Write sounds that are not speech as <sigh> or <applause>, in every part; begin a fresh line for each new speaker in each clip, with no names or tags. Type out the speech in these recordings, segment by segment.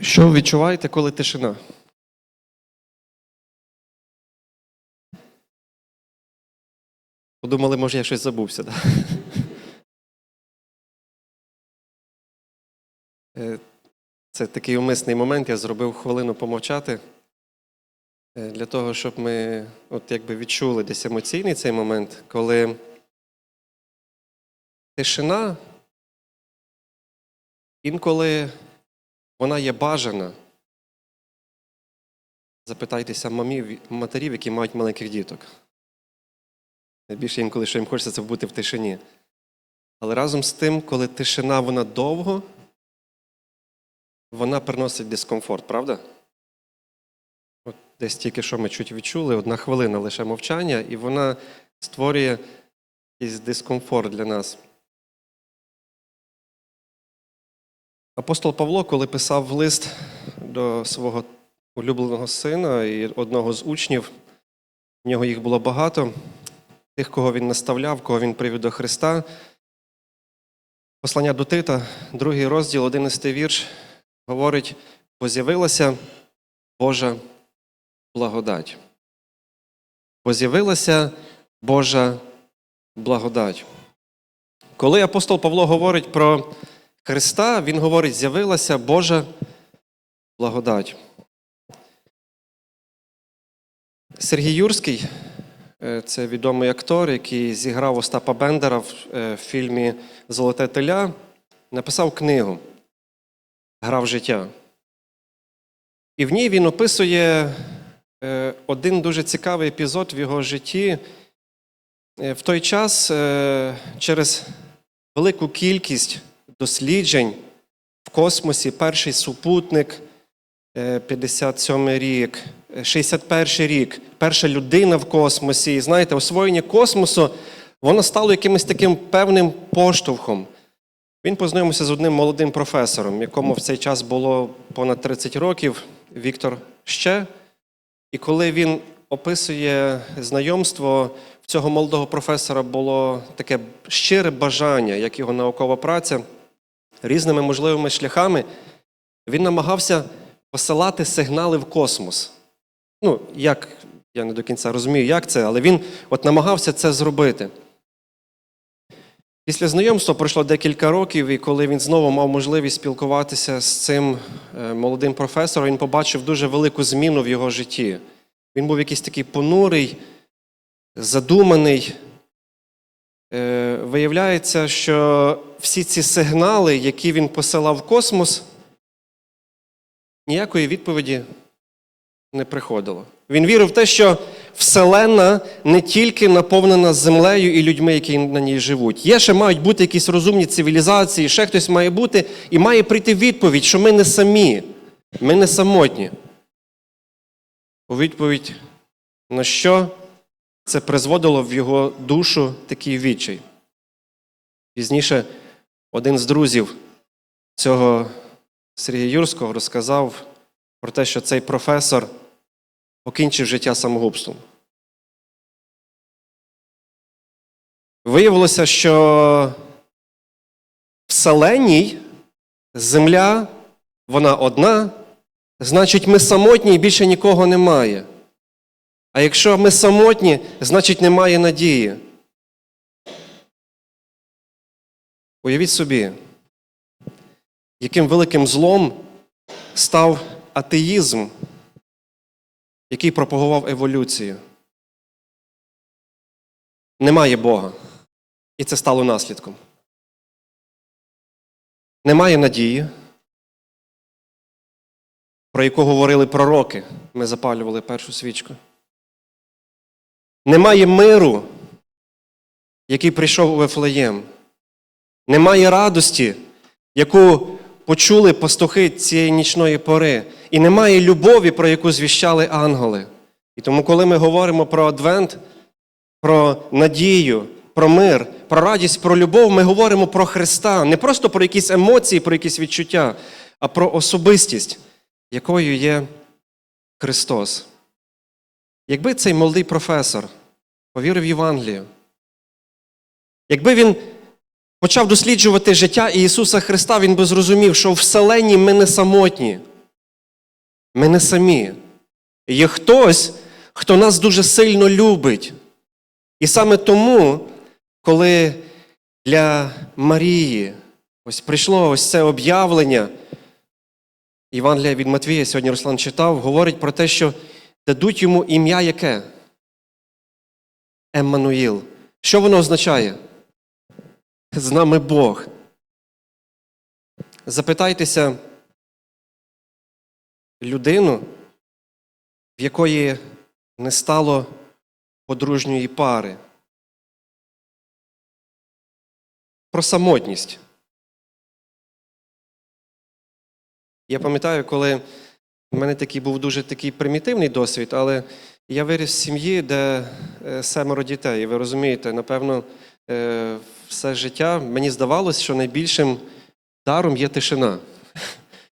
Що ви відчуваєте, коли тишина? Подумали, може, я щось забувся. Да? Е, Це такий умисний момент. Я зробив хвилину помовчати е, для того, щоб ми от якби відчули десь емоційний цей момент, коли тишина інколи вона є бажана. Запитайтеся мамів, матерів, які мають маленьких діток. Найбільше інколи, що їм хочеться, це бути в тишині. Але разом з тим, коли тишина вона довго, вона приносить дискомфорт, правда? От десь тільки що ми чуть відчули, одна хвилина лише мовчання, і вона створює якийсь дискомфорт для нас. Апостол Павло, коли писав лист до свого улюбленого сина і одного з учнів, в нього їх було багато, тих, кого він наставляв, кого він привів до Христа. Послання до Тита, другий розділ, 11 вірш, говорить: бо з'явилася Божа благодать. Бо з'явилася Божа благодать. Коли апостол Павло говорить про Христа, він говорить, з'явилася Божа благодать. Сергій Юрський е, це відомий актор, який зіграв Остапа Бендера в е, фільмі Золоте теля, написав книгу Грав життя. І в ній він описує е, один дуже цікавий епізод в його житті. В той час через велику кількість досліджень в космосі, перший супутник, е, 57 рік, е, 61 рік, перша людина в космосі. І знаєте, освоєння космосу, воно стало якимось таким певним поштовхом. Він познайомився з одним молодим професором, якому в цей час було понад 30 років, Віктор Ще. І коли він описує знайомство, в цього молодого професора було таке щире бажання, як його наукова праця, різними можливими шляхами, він намагався посилати сигнали в космос. Ну, як, я не до кінця розумію, як це, але він от намагався це зробити. Після знайомства пройшло декілька років, і коли він знову мав можливість спілкуватися з цим е, молодим професором, він побачив дуже велику зміну в його житті. Він був якийсь такий понурий, задуманий. Е, Виявляється, що всі ці сигнали, які він посилав в космос, ніякої відповіді не приходило. Він вірив в те, що Вселенна не тільки наповнена землею і людьми, які на ній живуть. Є ще мають бути якісь розумні цивілізації, ще хтось має бути, і має прийти відповідь, що ми не самі, ми не самотні. У відповідь на що це призводило в його душу такий відчай. Пізніше один з друзів цього Сергія Юрського розказав про те, що цей професор покінчив життя самогубством. Виявилося, що в Вселенній земля, вона одна, значить, ми самотні і більше нікого немає. А якщо ми самотні, значить немає надії. Уявіть собі, яким великим злом став атеїзм, який пропагував еволюцію. Немає Бога. І це стало наслідком. Немає надії, про яку говорили пророки. Ми запалювали першу свічку. Немає миру, який прийшов у Вифлеєм. Немає радості, яку почули пастухи цієї нічної пори. І немає любові, про яку звіщали ангели. І тому, коли ми говоримо про Адвент, про надію, про мир, про радість, про любов, ми говоримо про Христа, не просто про якісь емоції, про якісь відчуття, а про особистість, якою є Христос. Якби цей молодий професор повірив в Євангелію, якби він почав досліджувати життя Ісуса Христа, він би зрозумів, що в вселенні ми не самотні. Ми не самі. Є хтось, хто нас дуже сильно любить. І саме тому, коли для Марії ось прийшло ось це об'явлення, Євангелія від Матвія, сьогодні Руслан читав, говорить про те, що дадуть йому ім'я яке? Еммануїл. Що воно означає? З нами Бог. Запитайтеся людину, в якої не стало подружньої пари. Про самотність. Я пам'ятаю, коли в мене такий був дуже такий примітивний досвід, але я виріс в сім'ї, де е, семеро дітей. І ви розумієте, напевно, е, все життя мені здавалось, що найбільшим даром є тишина. <laughs>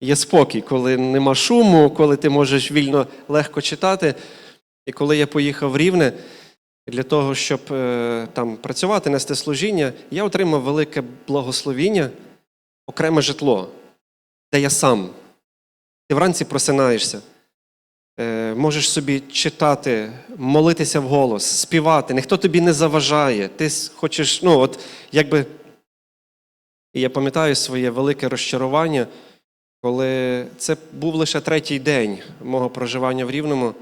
Є спокій, коли нема шуму, коли ти можеш вільно легко читати. І коли я поїхав в Рівне для того, щоб е, там працювати, нести служіння, я отримав велике благословіння, окреме житло, де я сам. Ти вранці просинаєшся, е, можеш собі читати, молитися вголос, співати, ніхто тобі не заважає. Ти хочеш, ну, от якби. І я пам'ятаю своє велике розчарування, коли це був лише третій день мого проживання в Рівному,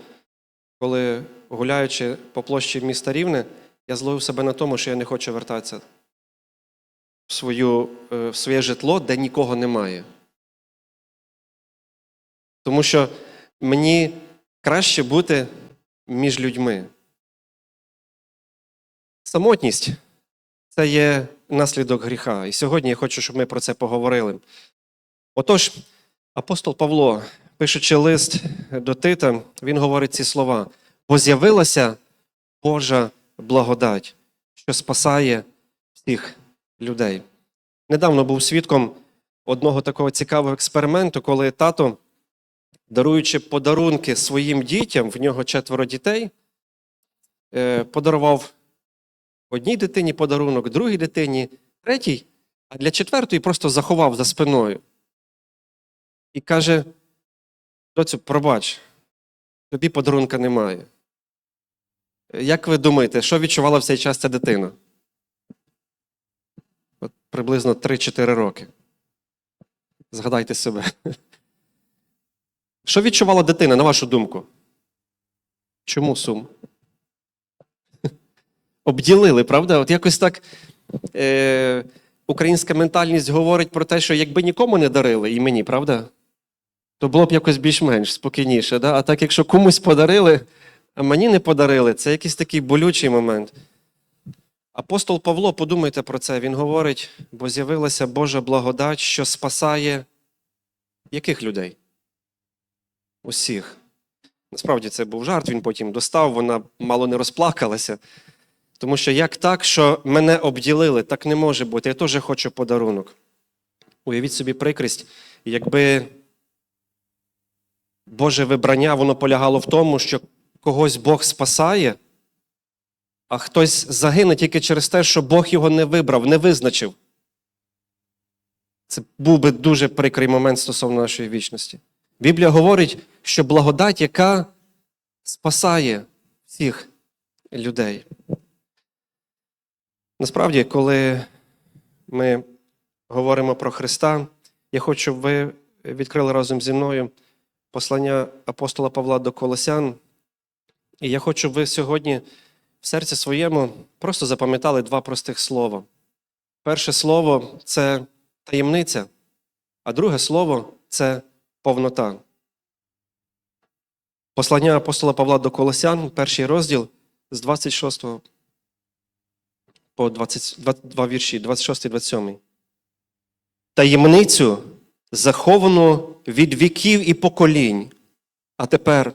коли, гуляючи по площі міста Рівне, я зловив себе на тому, що я не хочу вертатися в, свою, е, в своє житло, де нікого немає. Тому що мені краще бути між людьми. Самотність це є наслідок гріха. І сьогодні я хочу, щоб ми про це поговорили. Отож, апостол Павло, пишучи лист до Тита, він говорить ці слова: бо з'явилася Божа благодать, що спасає всіх людей. Недавно був свідком одного такого цікавого експерименту, коли тато, даруючи подарунки своїм дітям, в нього четверо дітей, е, подарував одній дитині подарунок, другій дитині, третій, а для четвертої просто заховав за спиною. І каже: доцю, пробач, тобі подарунка немає. Як ви думаєте, що відчувала в цей час ця дитина? От приблизно 3-4 роки. Згадайте себе. Що відчувала дитина, на вашу думку? Чому сум? <laughs> Обділили, правда? От якось так е, українська ментальність говорить про те, що якби нікому не дарили, і мені, правда? То було б якось більш-менш спокійніше. Да? А так, якщо комусь подарили, а мені не подарили, це якийсь такий болючий момент. Апостол Павло, подумайте про це, він говорить, бо з'явилася Божа благодать, що спасає яких людей? Усіх. Насправді це був жарт, він потім достав, вона мало не розплакалася. Тому що як так, що мене обділили, так не може бути. Я теж хочу подарунок. Уявіть собі прикрість, якби Боже вибрання воно полягало в тому, що когось Бог спасає, а хтось загине тільки через те, що Бог його не вибрав, не визначив. Це був би дуже прикрий момент стосовно нашої вічності. Біблія говорить, що благодать, яка спасає всіх людей. Насправді, коли ми говоримо про Христа, я хочу, щоб ви відкрили разом зі мною послання апостола Павла до Колосян. І я хочу, щоб ви сьогодні в серці своєму просто запам'ятали два простих слова. Перше слово це таємниця, а друге слово це повнота. Послання апостола Павла до Колосян, перший розділ з 26 по 22 вірші, 26 і 27. Таємницю заховану від віків і поколінь, а тепер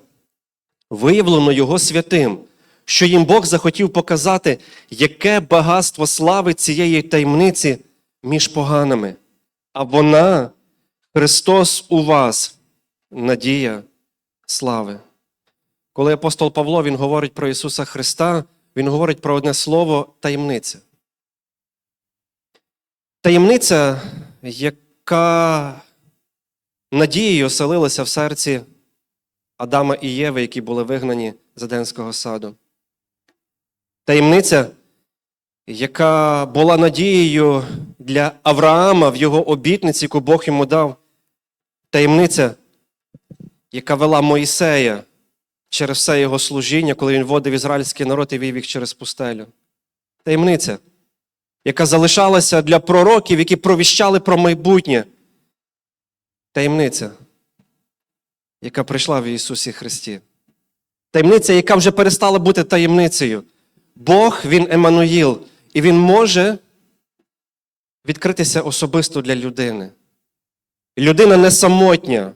виявлено Його святим, що їм Бог захотів показати, яке багатство слави цієї таємниці між поганими. А вона Христос у вас, надія слави. Коли апостол Павло він говорить про Ісуса Христа, він говорить про одне слово таємниця. Таємниця, яка надією оселилася в серці Адама і Єви, які були вигнані з Едемського саду. Таємниця, яка була надією для Авраама в його обітниці, яку Бог йому дав. Таємниця, яка вела Моїсея через все його служіння, коли він вводив ізраїльський народ і вів їх через пустелю. Таємниця, яка залишалася для пророків, які провіщали про майбутнє. Таємниця, яка прийшла в Ісусі Христі. Таємниця, яка вже перестала бути таємницею. Бог, Він Еммануїл, і Він може відкритися особисто для людини. Людина не самотня.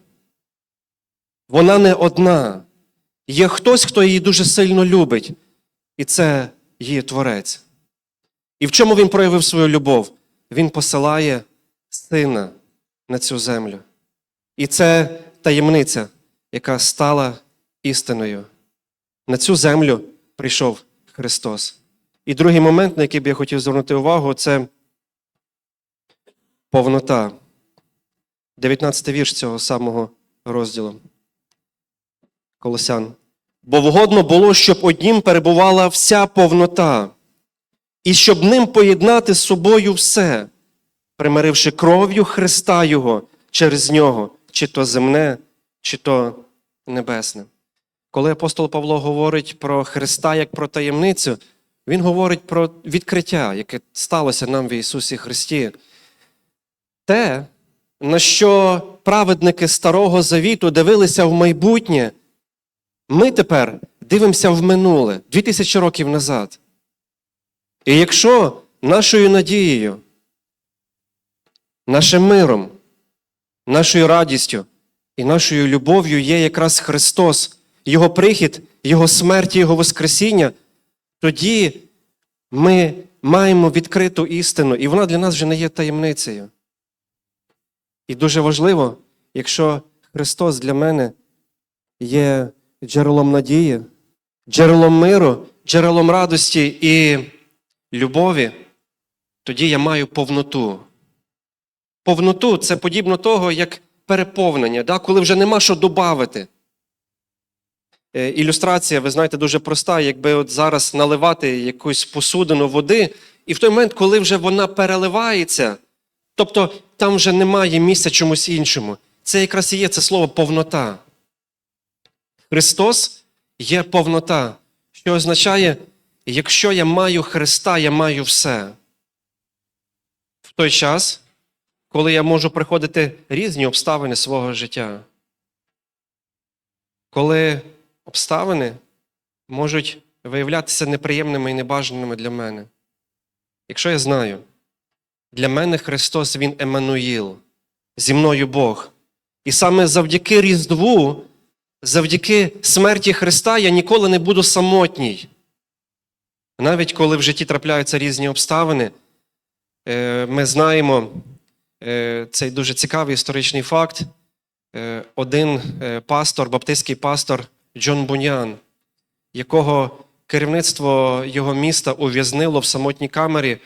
Вона не одна. Є хтось, хто її дуже сильно любить, і це її творець. І в чому він проявив свою любов? Він посилає сина на цю землю. І це таємниця, яка стала істиною. На цю землю прийшов Христос. І другий момент, на який б я хотів звернути увагу, це повнота. 19 вірш цього самого розділу. Колосян. Бо вгодно було, щоб однім перебувала вся повнота, і щоб ним поєднати з собою все, примиривши кров'ю Христа Його через нього, чи то земне, чи то небесне. Коли апостол Павло говорить про Христа як про таємницю, він говорить про відкриття, яке сталося нам в Ісусі Христі. Те, на що праведники Старого Завіту дивилися в майбутнє, ми тепер дивимося в минуле, 2000 років назад. І якщо нашою надією, нашим миром, нашою радістю і нашою любов'ю є якраз Христос, Його прихід, Його смерть, Його Воскресіння, тоді ми маємо відкриту істину, і вона для нас вже не є таємницею. І дуже важливо, якщо Христос для мене є джерелом надії, джерелом миру, джерелом радості і любові, тоді я маю повноту. Повноту це подібно того, як переповнення, да? коли вже нема що додати. Ілюстрація, ви знаєте, дуже проста, якби от зараз наливати якусь посудину води, і в той момент, коли вже вона переливається, тобто там вже немає місця чомусь іншому. Це якраз і є це слово повнота. Христос є повнота, що означає, якщо я маю Христа, я маю все. В той час, коли я можу приходити різні обставини свого життя. Коли обставини можуть виявлятися неприємними і небажаними для мене. Якщо я знаю, для мене Христос Він Еммануїл, зі мною Бог. І саме завдяки Різдву, завдяки смерті Христа я ніколи не буду самотній. Навіть коли в житті трапляються різні обставини, е, ми знаємо е, цей дуже цікавий історичний факт. Е, Один пастор, баптистський пастор Джон Бунян, якого керівництво його міста ув'язнило в самотній камері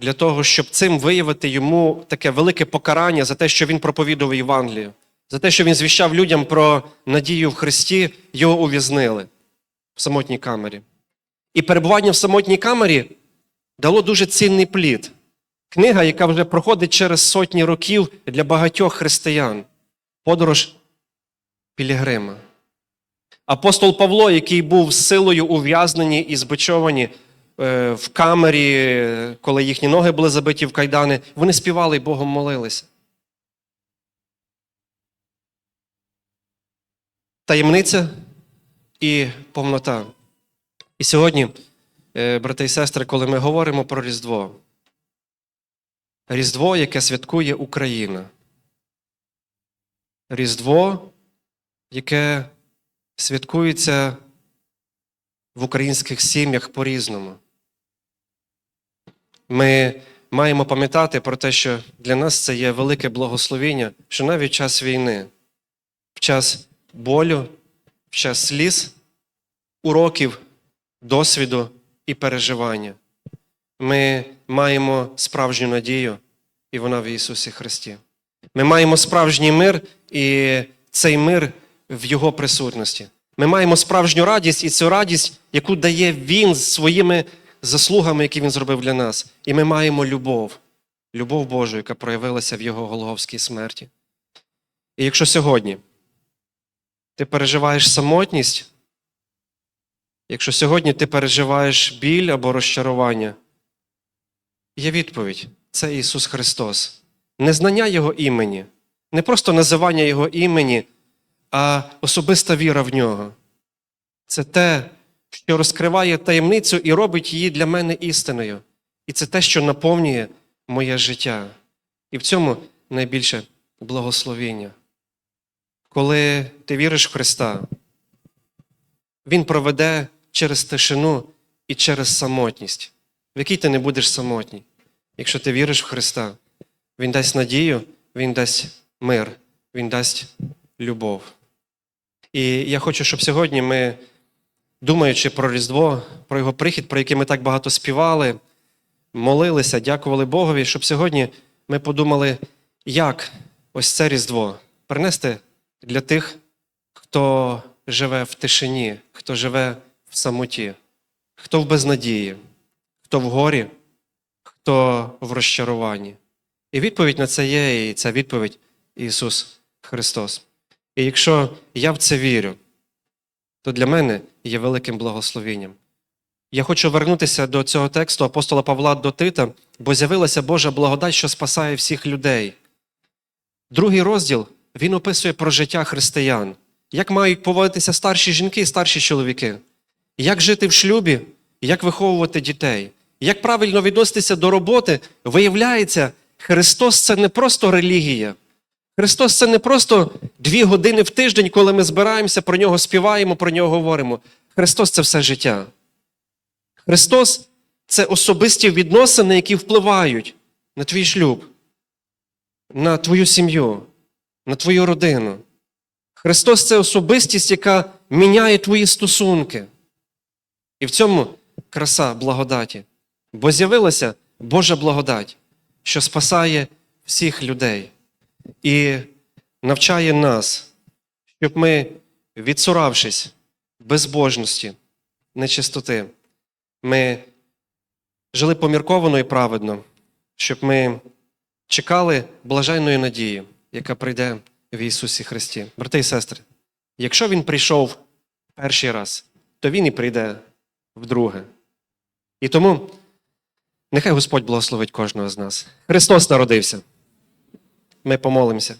для того, щоб цим виявити йому таке велике покарання за те, що він проповідував Євангелію, за те, що він звіщав людям про надію в Христі, його ув'язнили в самотній камері. І перебування в самотній камері дало дуже цінний плід. Книга, яка вже проходить через сотні років для багатьох християн. Подорож Пілігрима. Апостол Павло, який був силою ув'язнені і збичовані в камері, коли їхні ноги були забиті в кайдани, вони співали і Богом молилися. Таємниця і повнота. І сьогодні, е, брати і сестри, коли ми говоримо про Різдво, Різдво, яке святкує Україна. Різдво, яке святкується в українських сім'ях по-різному. Ми маємо пам'ятати про те, що для нас це є велике благословіння, що навіть в час війни, в час болю, в час сліз, уроків, досвіду і переживання. Ми маємо справжню надію, і вона в Ісусі Христі. Ми маємо справжній мир, і цей мир в Його присутності. Ми маємо справжню радість і цю радість, яку дає Він своїми заслугами, які Він зробив для нас. І ми маємо любов, любов Божу, яка проявилася в Його Голговській смерті. І якщо сьогодні ти переживаєш самотність, якщо сьогодні ти переживаєш біль або розчарування, є відповідь це Ісус Христос. Незнання Його імені, не просто називання Його імені, а особиста віра в нього. Це те, що розкриває таємницю і робить її для мене істиною. І це те, що наповнює моє життя. І в цьому найбільше благословіння. Коли ти віриш в Христа, Він проведе через тишину і через самотність, в якій ти не будеш самотній. Якщо ти віриш в Христа, Він дасть надію, Він дасть мир, Він дасть любов. І я хочу, щоб сьогодні ми, думаючи про Різдво, про його прихід, про який ми так багато співали, молилися, дякували Богові, щоб сьогодні ми подумали, як ось це Різдво принести для тих, хто живе в тишині, хто живе в самоті, хто в безнадії, хто в горі, хто в розчаруванні. І відповідь на це є, і ця відповідь Ісус Христос. І якщо я в це вірю, то для мене є великим благословенням. Я хочу вернутися до цього тексту апостола Павла до Тита, бо з'явилася Божа благодать, що спасає всіх людей. Другий розділ він описує про життя християн, як мають поводитися старші жінки і старші чоловіки, як жити в шлюбі, як виховувати дітей, як правильно відноситися до роботи. Виявляється, Христос це не просто релігія. Христос це не просто дві години в тиждень, коли ми збираємося, про нього співаємо, про нього говоримо. Христос це все життя. Христос це особисті відносини, які впливають на твій шлюб, на твою сім'ю, на твою родину. Христос це особистість, яка міняє твої стосунки. І в цьому краса благодаті. Бо з'явилася Божа благодать, що спасає всіх людей і навчає нас, щоб ми, відсуравшись безбожності, нечистоти, ми жили помірковано і праведно, щоб ми чекали блаженної надії, яка прийде в Ісусі Христі. Брати і сестри, якщо Він прийшов перший раз, то Він і прийде вдруге. І тому нехай Господь благословить кожного з нас. Христос народився. Ми помолимося.